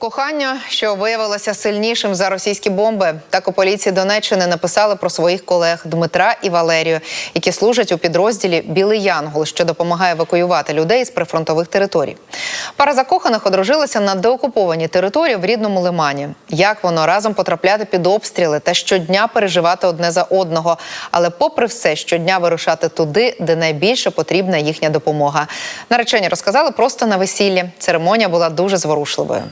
Кохання, що виявилося сильнішим за російські бомби, так у поліції Донеччини написали про своїх колег Дмитра і Валерію, які служать у підрозділі Білий Янгол, що допомагає евакуювати людей з прифронтових територій. Пара закоханих одружилася на деокупованій території в рідному лимані. Як воно разом потрапляти під обстріли та щодня переживати одне за одного, але, попри все, щодня вирушати туди, де найбільше потрібна їхня допомога. Наречені розказали просто на весіллі. Церемонія була дуже зворушливою.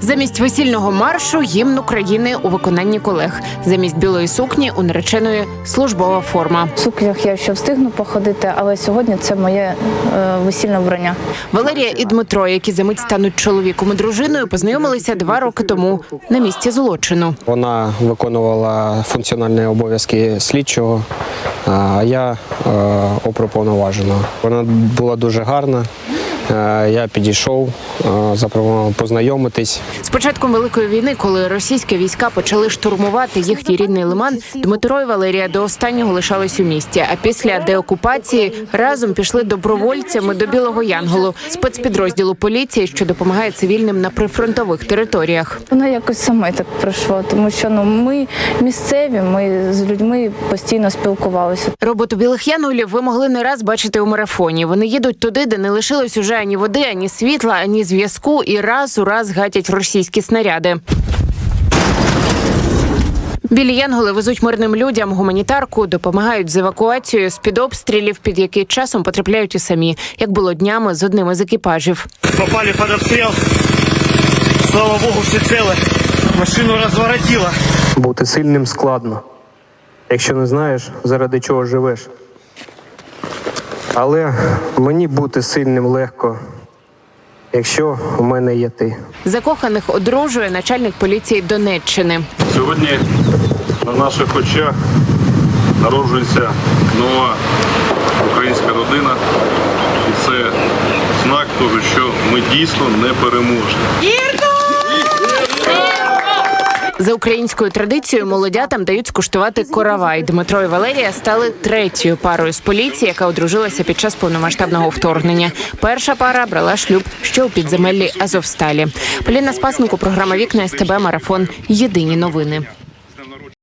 Замість весільного маршу гімн України у виконанні колег. Замість білої сукні у нареченої службова форма. В сукнях я ще встигну походити, але сьогодні це моє е, весільне вбрання. Валерія і Дмитро, які за мить стануть чоловіком і дружиною, познайомилися два роки тому на місці злочину. Вона виконувала функціональні обов'язки слідчого, а я е, оперуповноваженого. Вона була дуже гарна. Е, Я підійшов, е, запропонував познайомитись. З початком великої війни, коли російські війська почали штурмувати їхній рідний лиман, Дмитро і Валерія до останнього лишались у місті. А після деокупації разом пішли добровольцями до Білого Янголу, спецпідрозділу поліції, що допомагає цивільним на прифронтових територіях. Воно якось саме так пройшло, тому що ну ми місцеві, ми з людьми постійно спілкувалися. Роботу білих янголів ви могли не раз бачити у марафоні. Вони їдуть туди, де не лишилось уже ані води, ані світла, ані зв'язку, і раз у раз гатять російські снаряди. Білі янголи везуть мирним людям гуманітарку, допомагають з евакуацією з під обстрілів, під які часом потрапляють і самі, як було днями з одним із екіпажів. попали под обстрел. Слава богу, все целы. Машину разворотило. Бути сильним складно, якщо не знаєш, заради чого живеш. Але мені бути сильним легко, якщо у мене є ти. Закоханих одружує начальник поліції Донеччини. Сьогодні на наших очах народжується нова українська родина. І це знак того, що ми дійсно не переможні. За українською традицією молодятам дають скуштувати коравай. Дмитро і Валерія стали третьою парою з поліції, яка одружилася під час повномасштабного вторгнення. Перша пара брала шлюб ще у підземеллі Азовсталі. Поліна Спасенко, програма Вікна СТБ Марафон. Єдині новини.